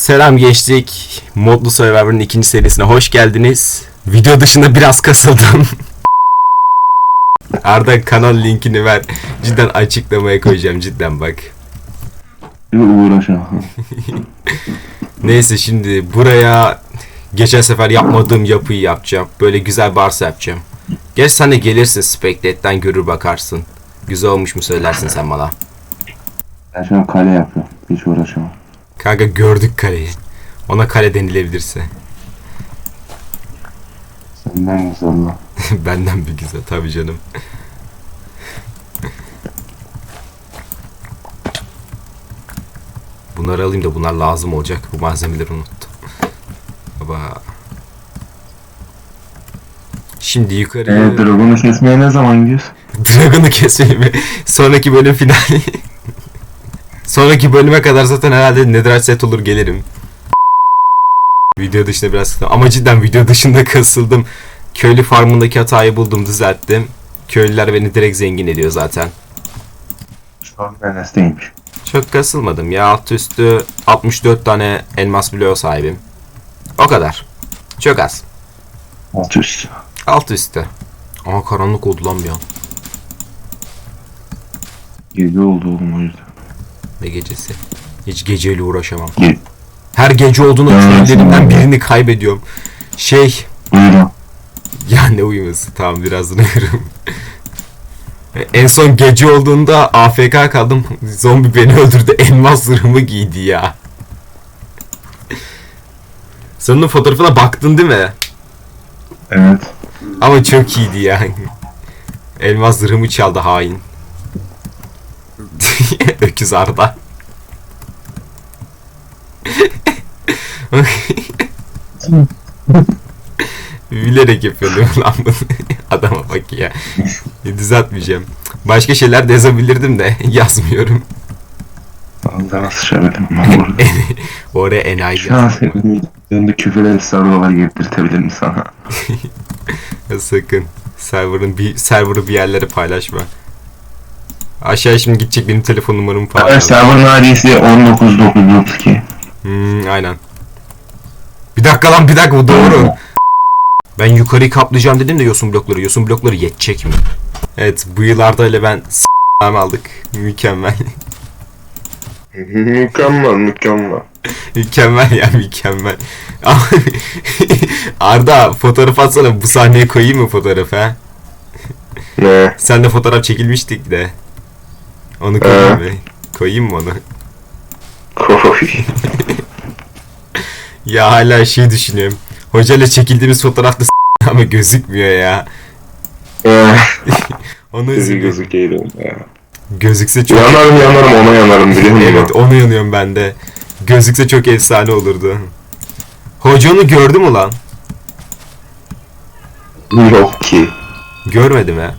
Selam geçtik. Modlu Survivor'ın ikinci serisine hoş geldiniz. Video dışında biraz kasıldım. Arda kanal linkini ver. Cidden açıklamaya koyacağım cidden bak. Uğraşa. Neyse şimdi buraya geçen sefer yapmadığım yapıyı yapacağım. Böyle güzel barsa yapacağım. Geç sen de gelirsin Spectate'den görür bakarsın. Güzel olmuş mu söylersin sen bana. Ben şu an kale yapıyorum. Hiç uğraşamam. Kanka gördük kaleyi. Ona kale denilebilirse. Senden güzel lan. Benden bir güzel tabii canım. Bunları alayım da bunlar lazım olacak. Bu malzemeleri unuttum. Baba. Şimdi yukarıya Eee Dragon'u kesmeye ne zaman gidiyoruz? Dragon'u kesmeyi mi? Sonraki bölüm finali. Sonraki bölüme kadar zaten herhalde Netherite set olur gelirim. Video dışında biraz. Ama cidden video dışında kasıldım. Köylü farmındaki hatayı buldum düzelttim. Köylüler beni direkt zengin ediyor zaten. Şu an Enes'teymiş. Çok kasılmadım ya alt üstü 64 tane elmas bloğu sahibim. O kadar. Çok az. Alt üst. Alt üstü. Ama karanlık oldu lan bir an. Gece oldu oğlum o yüzden. Ne gecesi? Hiç geceyle uğraşamam. Her gece köylülerimden sen- birini kaybediyorum. Şey, Buyurun. ya ne uyuması tamam birazdan uyurum. en son gece olduğunda AFK kaldım. Zombi beni öldürdü. Elmas zırhımı giydi ya. Sen onun fotoğrafına baktın değil mi? Evet. Ama çok iyiydi ya. Elmas zırhımı çaldı hain. Öküz Arda. Bilerek yapıyordum lan bunu. Adama bak ya. Düzeltmeyeceğim. Başka şeyler de yazabilirdim de yazmıyorum. Ağzına sıçabilirim ben burada. Oraya enayi Şu an senin yanında küfür efsaneler getirtebilirim sana. Sakın. Server'ın bir server'ı bir yerlere paylaşma. Aşağıya şimdi gidecek benim telefon numaramı Evet paylaş. server'ın adresi 19932. Hmm, aynen. Bir dakika lan bir dakika bu doğru. Ben yukarıyı kaplayacağım dedim de yosun blokları. Yosun blokları yetecek mi? Evet bu yıllarda ile ben s***am aldık. Mükemmel. mükemmel mükemmel. mükemmel ya mükemmel. Arda fotoğraf atsana bu sahneye koyayım mı fotoğrafı ha? Ne? Sen de fotoğraf çekilmiştik de. Onu koyayım mı? Koyayım mı onu? Koy. Ya hala şey düşünüyorum. Hocayla çekildiğimiz fotoğrafta s- ama gözükmüyor ya. Onu Bizi üzülüyorum. gözükeydim ya. Gözükse çok... Yanarım yanarım ona yanarım biliyor musun? Evet onu yanıyorum ben de. Gözükse çok efsane olurdu. Hoca onu gördü mü lan? Yok ki. Görmedi mi?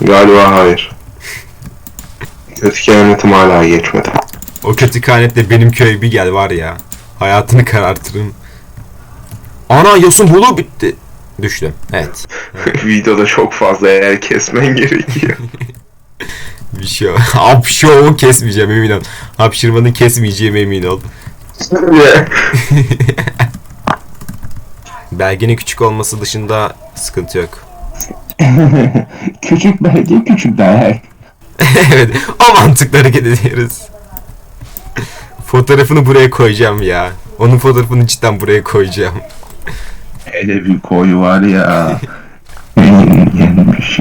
Galiba hayır. Kötü kehanetim hala geçmedi. O kötü kanetle benim köye bir gel var ya. Hayatını karartırım. Ana yosun bulu bitti. Düştüm. Evet. Videoda çok fazla yer kesmen gerekiyor. Bir şey Hapşovu kesmeyeceğim emin ol. Hapşırmanın kesmeyeceğim emin ol. Belgenin küçük olması dışında sıkıntı yok. küçük belge küçük dayak. evet o mantıkla hareket ediyoruz. Fotoğrafını buraya koyacağım ya. Onun fotoğrafını cidden buraya koyacağım. Hele bir koy var ya. Yenmiş.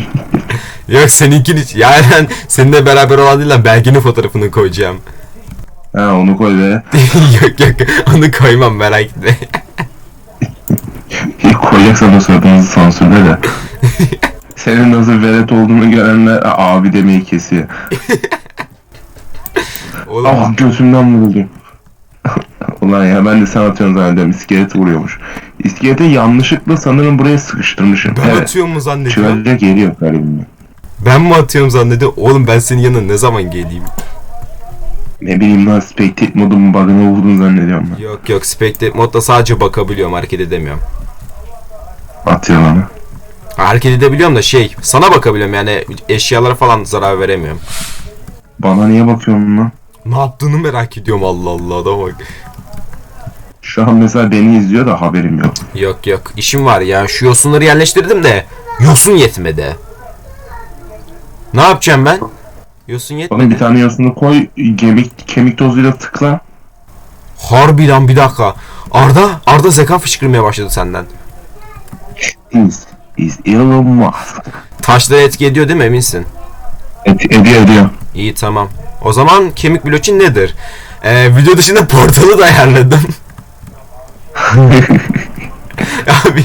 Yok seninkini yani ben seninle beraber olan değil lan belgenin fotoğrafını koyacağım. ha onu koy be. yok yok onu koymam merak etme. İlk koyacaksan da soyadınızı sansürle de. Senin nasıl velet olduğunu görenler "Aa, abi demeyi kesiyor. Oğlum Ah göğsümden vuruldu. Ulan ya ben de sen atıyorsun zannediyorum. İskelet vuruyormuş. İskeleti yanlışlıkla sanırım buraya sıkıştırmışım. ben evet. atıyor mu zannediyorum? Şöyle geliyor garibim. Ben mi atıyorum zannediyorum? Oğlum ben senin yanına ne zaman geleyim? Ne bileyim lan spectate modumun bug'ına vurdun zannediyorum ben. Yok yok Spectate modda sadece bakabiliyorum hareket edemiyorum. Atıyor bana. Hareket edebiliyorum da şey sana bakabiliyorum yani eşyalara falan zarar veremiyorum. Bana niye bakıyorsun lan? Ne yaptığını merak ediyorum Allah Allah da bak. Şu an mesela beni izliyor da haberim yok. Yok yok işim var ya şu yosunları yerleştirdim de yosun yetmedi. Ne yapacağım ben? Yosun yetmedi. bir tane yosunu koy kemik, kemik tozuyla tıkla. Harbi lan bir dakika. Arda, Arda zeka fışkırmaya başladı senden. İs Elon Musk. Taşlara etki ediyor değil mi eminsin? Et, ediyor ediyor. İyi tamam. O zaman kemik bloçin nedir? Ee, video dışında portalı da ayarladım. Abi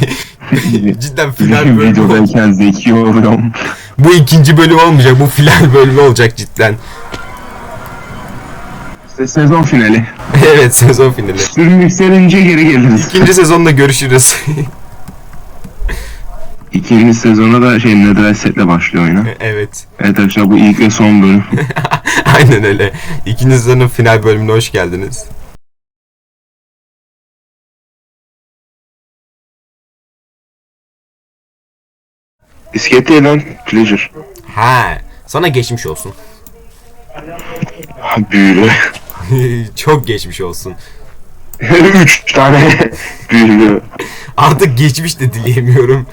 cidden final bölümü. Videodayken zeki oluyorum. Bu ikinci bölüm olmayacak. Bu final bölümü olacak cidden. İşte sezon finali. evet sezon finali. Sürüm yükselince geri geliriz. İkinci sezonda görüşürüz. İkinci sezona da şey Netherite setle başlıyor oyuna. evet. Evet arkadaşlar bu ilk ve son bölüm. Aynen öyle. İkinci sezonun final bölümüne hoş geldiniz. İskelet değil lan. Pleasure. Ha, sana geçmiş olsun. Büyülü. Çok geçmiş olsun. Üç tane büyülü. Artık geçmiş de dileyemiyorum.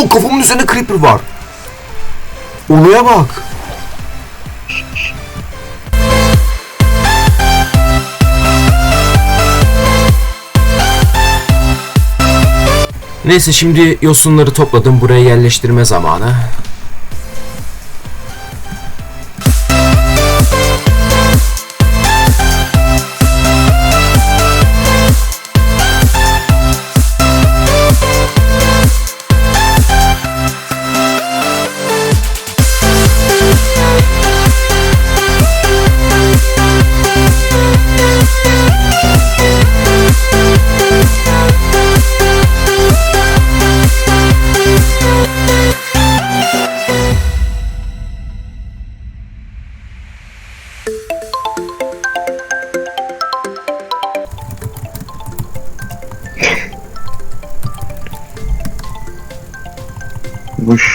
Allah kafamın üzerinde creeper var. Olaya bak. Neyse şimdi yosunları topladım buraya yerleştirme zamanı.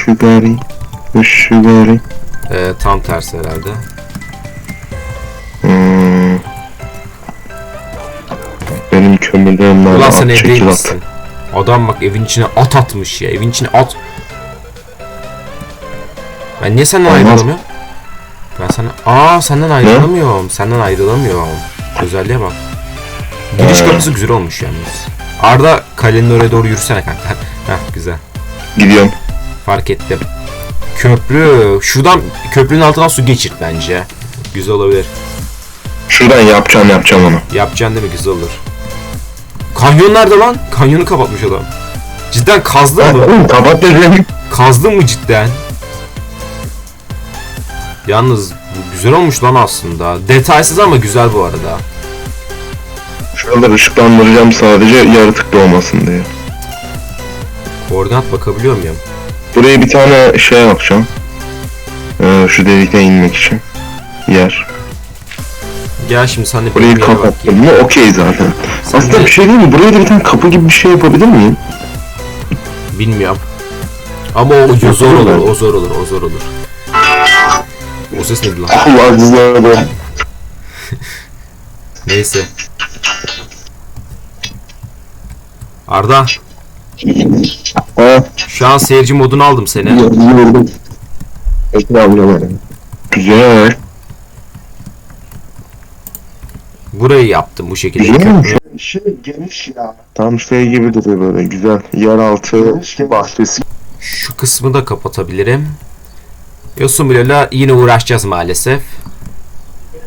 Şugari. Şugari. Ee, tam tersi herhalde. Hmm. Benim kömürlerim Ulan nerede? sen At, evde çekil at. misin? Adam bak evin içine at atmış ya. Evin içine at. Ben niye senden Olmaz. ayrılamıyorum? Ben sana... Aa senden ayrılamıyorum. Senden ayrılamıyorum. Özelliğe bak. Giriş Ee. kapısı güzel olmuş yalnız. Arda kalenin oraya doğru yürüsene kanka. Heh güzel. Gidiyorum. Fark ettim. Köprü. Şuradan köprünün altından su geçir bence. Güzel olabilir. Şuradan yapacağım yapacağım onu. Yapacaksın değil mi? Güzel olur. Kanyon nerede lan? Kanyonu kapatmış adam. Cidden kazdı mı? Kapat dedim. Kazdın mı cidden? Yalnız bu güzel olmuş lan aslında. Detaysız ama güzel bu arada. Şuraları ışıklandıracağım sadece yaratıklı olmasın diye. Koordinat bakabiliyor muyum? Buraya bir tane şey yapacağım. Ee, şu delikten inmek için. Yer. Gel şimdi sen de Burayı kapattım mı okey zaten. Sen Aslında de- bir şey değil mi? Buraya da bir tane kapı gibi bir şey yapabilir miyim? Bilmiyorum. Ama o zor olur, o zor olur, o zor olur. O ses neydi lan? Allah güzel Neyse. Arda, şu an seyirci modunu aldım seni. Güzel. Burayı yaptım bu şekilde. Güzel mi? Köprü- Şey geniş ya. Tam şey gibi duruyor böyle güzel. Yeraltı bahçesi. Şu kısmı da kapatabilirim. Yosun Bilo'yla yine uğraşacağız maalesef.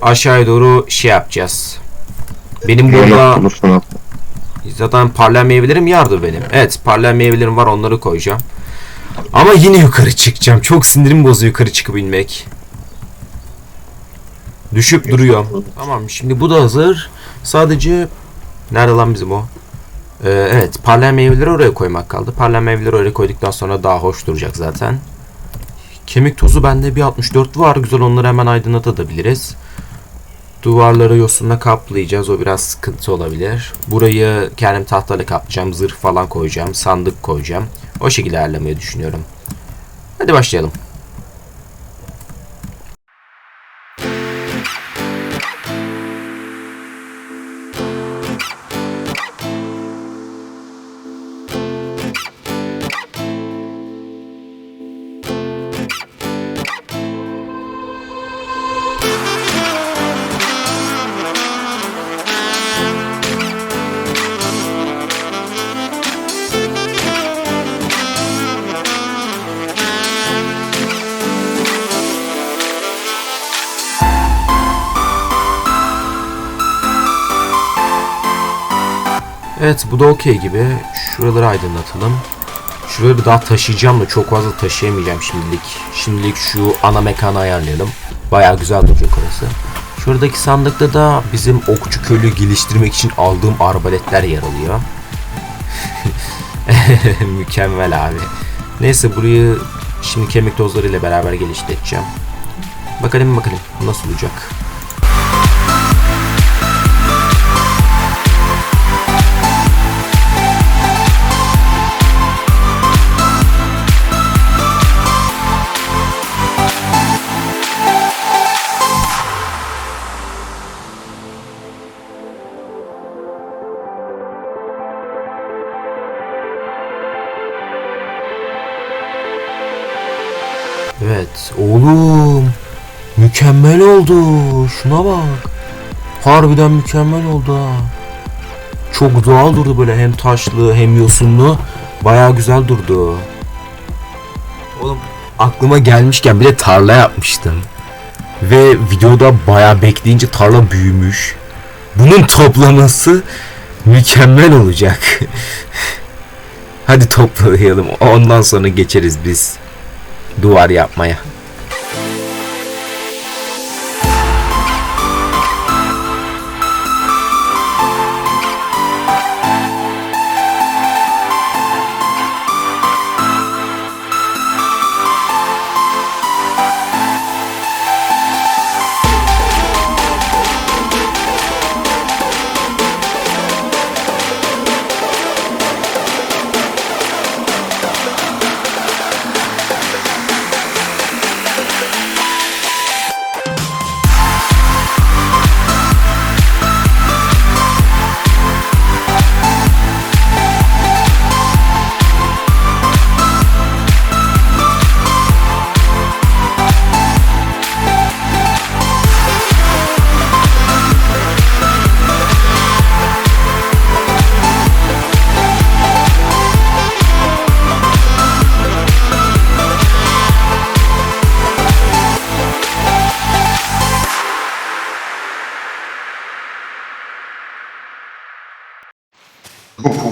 Aşağıya doğru şey yapacağız. Benim burada. Zaten parlayan meyvelerim yardı benim. Evet parlayan meyvelerim var onları koyacağım. Ama yine yukarı çıkacağım. Çok sinirim bozuyor yukarı çıkıp inmek. Düşüp duruyor. Tamam şimdi bu da hazır. Sadece nerede lan bizim o? Ee, evet parlayan meyveleri oraya koymak kaldı. Parlayan meyveleri oraya koyduktan sonra daha hoş duracak zaten. Kemik tozu bende bir 64 var. Güzel onları hemen aydınlatabiliriz. Duvarları yosunla kaplayacağız. O biraz sıkıntı olabilir. Burayı kendim tahtayla kaplayacağım. Zırh falan koyacağım. Sandık koyacağım. O şekilde ayarlamayı düşünüyorum. Hadi başlayalım. Evet bu da okey gibi. Şuraları aydınlatalım. Şuraları daha taşıyacağım da çok fazla taşıyamayacağım şimdilik. Şimdilik şu ana mekanı ayarlayalım. Bayağı güzel duracak orası. Şuradaki sandıkta da bizim okçu köylü geliştirmek için aldığım arbaletler yer alıyor. Mükemmel abi. Neyse burayı şimdi kemik tozlarıyla beraber geliştireceğim. Bakalım bakalım nasıl olacak. Mükemmel oldu. Şuna bak. Harbiden mükemmel oldu ha. Çok doğal durdu böyle. Hem taşlı hem yosunlu. Baya güzel durdu. Oğlum aklıma gelmişken bir de tarla yapmıştım. Ve videoda baya bekleyince tarla büyümüş. Bunun toplaması mükemmel olacak. Hadi toplayalım. Ondan sonra geçeriz biz duvar yapmaya.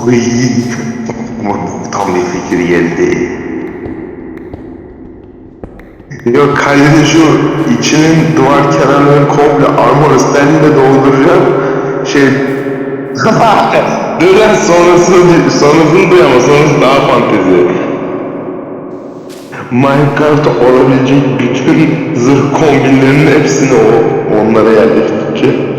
Uy, tam bir fikir geldi. Yok kalede şu içinin duvar kenarlarını komple armor sterlinle dolduracağım. Şey... Dur lan sonrasını, sonrasını duy ama sonrası daha fantezi. Minecraft'ta olabilecek bütün zırh kombinlerinin hepsini o onlara yerleştireceğim.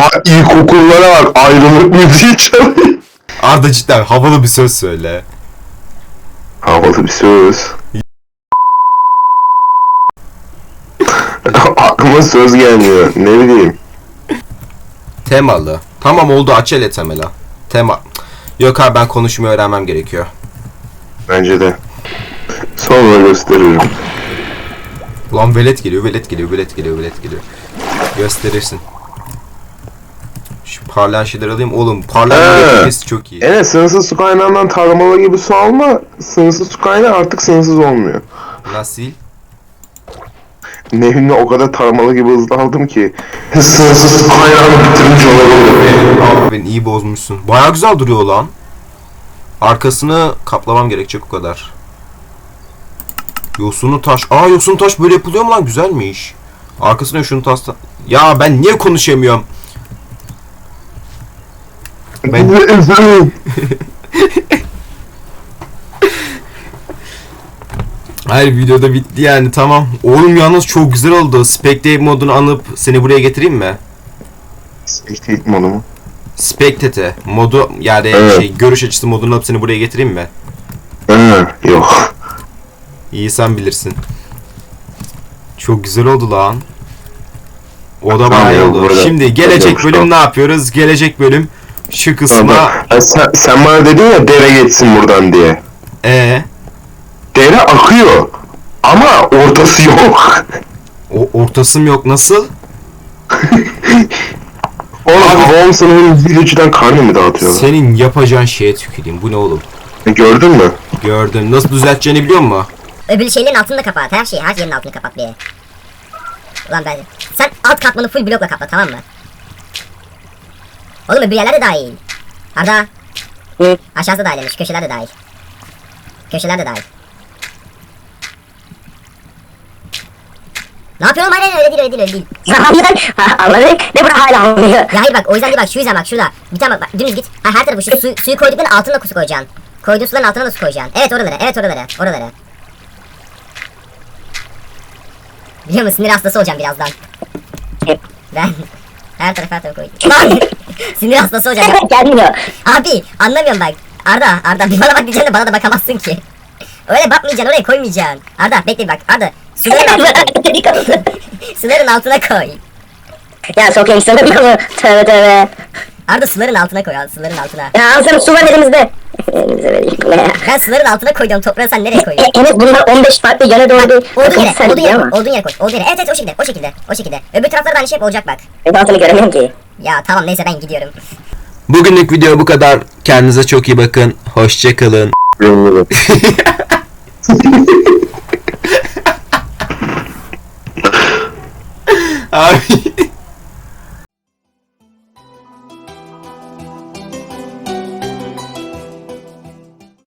Oha ilkokullara bak ayrılık müziği çalıyor. Arda cidden havalı bir söz söyle. Havalı bir söz. Aklıma söz gelmiyor. Ne bileyim. Temalı. Tamam oldu aç hele temela. Tema. Yok abi ben konuşmayı öğrenmem gerekiyor. Bence de. Sonra gösteririm. Ulan velet geliyor, velet geliyor, velet geliyor, velet geliyor. Gösterirsin. Şu parlayan şeyleri alayım. Oğlum parlayan Ee. Çok iyi. Evet sınırsız su kaynağından tarlamalı gibi su alma. Sınırsız su kaynağı artık sınırsız olmuyor. Nasıl? Nehrini o kadar tarlamalı gibi hızlı aldım ki. Sınırsız su kaynağını bitirmiş olabilirim. Abi beni iyi bozmuşsun. Baya güzel duruyor lan. Arkasını kaplamam gerekecek o kadar. Yosunlu taş. Aa yosunlu taş böyle yapılıyor mu lan? Güzelmiş. Arkasına yosunlu taş. Ya ben niye konuşamıyorum? Ben Hayır videoda bitti yani tamam. Oğlum yalnız çok güzel oldu. Spectate modunu anıp seni buraya getireyim mi? Spectate modu mu? Spectate modu yani Evet. şey görüş açısı modunu alıp seni buraya getireyim mi? Hı, yok. İyi sen bilirsin. Çok güzel oldu lan. O da bayağı oldu. Şimdi gelecek bölüm ne yapıyoruz? Gelecek bölüm şu kısma sen, sen bana dedin ya dere geçsin buradan diye. e Dere akıyor. Ama ortası yok. o ortasım yok nasıl? Oğlum bir üçüden karnı mı dağıtıyorlar? Senin yapacağın şeye tüküreyim. Bu ne oğlum? Gördün mü? Gördün. Nasıl düzelteceğini biliyor musun? Öbür şeylerin altını da kapat. Her şeyi, her yerin altını kapat bir. Ulan ben... Sen alt katmanı full blokla kapla tamam mı? Oğlum öbür yerler de dahil. Arda. Hı. Aşağısı da dahilmiş. Köşeler de dahil. Köşeler de dahil. Ne yapıyorsun? Hayır hayır, öyle değil öyle değil öyle değil. Hayır. Anladık. Ne bura hala anlıyor. Ya hayır bak o yüzden değil bak şu yüzden bak şurada. Bir tane bak, bak dümdüz git. Ha, her tarafı şu su, suyu koydukların altına su koyacaksın. Koyduğun suların altına da su koyacaksın. Evet oralara evet oralara oralara. Biliyor musun sinir hastası olacağım birazdan. Ben her tarafa her tarafa. Lan! sinir hastası olacağım. Gelmiyor. Abi anlamıyorum bak. Arda Arda bir bana bak diyeceksin de bana da bakamazsın ki. Öyle bakmayacaksın oraya koymayacaksın. Arda bekle bak Arda suların altına koy. suların altına koy. ya sokayım istemiyor mu? Tövbe tövbe. Arda suların altına koy al suların altına. Ya sana su var elimizde. Elimize böyle yıkmaya. Ben sınırın altına koydum toprağı sen nereye e, e, koyuyorsun? E, evet bunlar 15 farklı yöne doğru bir Olduğun yere, olduğun yere, olduğun yere koy. Olduğun yere. Evet evet o şekilde, o şekilde, o şekilde. Öbür taraflarda aynı şey olacak bak. E ben seni göremiyorum ki. Ya tamam neyse ben gidiyorum. Bugünlük video bu kadar. Kendinize çok iyi bakın. Hoşça kalın. Abi